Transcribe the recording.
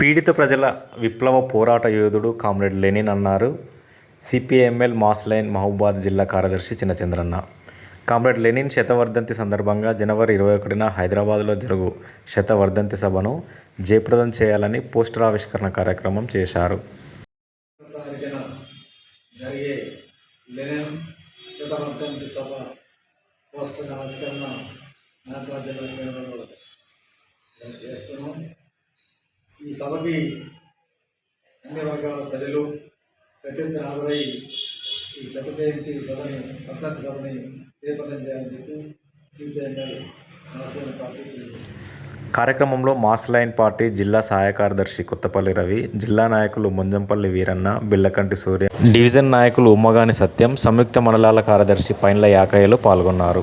పీడిత ప్రజల విప్లవ పోరాట యోధుడు కామ్రేడ్ లెనిన్ అన్నారు. సిపిఎంఎల్ మాస్ లైన్ మహబూబాద్ జిల్లా కార్యదర్శి చిన్నచంద్రన్న. కామ్రేడ్ లెనిన్ శతవర్ధంతి సందర్భంగా జనవరి ఇరవై ఒకటిన హైదరాబాద్లో జరుగు శతవర్ధంతి సభను జయప్రదం చేయాలని పోస్టర్ ఆవిష్కరణ కార్యక్రమం చేశారు. జరిగే లెనిన్ శతవర్ధంతి సభ పోస్టర్ ఆవిష్కరణ చేస్తున్నాం. ఈ సభకి అన్ని వర్గాల ప్రజలు పెద్ద హాజరై ఈ శత జయంతి సభని వర్ధంతి సభని జయప్రదం చేయాలని చెప్పి సిపిఐఎంఎల్ రాష్ట్రీయ పార్టీ పిలుపునిస్తుంది కార్యక్రమంలో మాస్ లైన్ పార్టీ జిల్లా సహాయ కార్యదర్శి కొత్తపల్లి రవి జిల్లా నాయకులు ముంజంపల్లి వీరన్న బిల్లకంటి సూర్య డివిజన్ నాయకులు ఉమ్మగాని సత్యం సంయుక్త మండలాల కార్యదర్శి పైన్ల యాకయ్యలు పాల్గొన్నారు.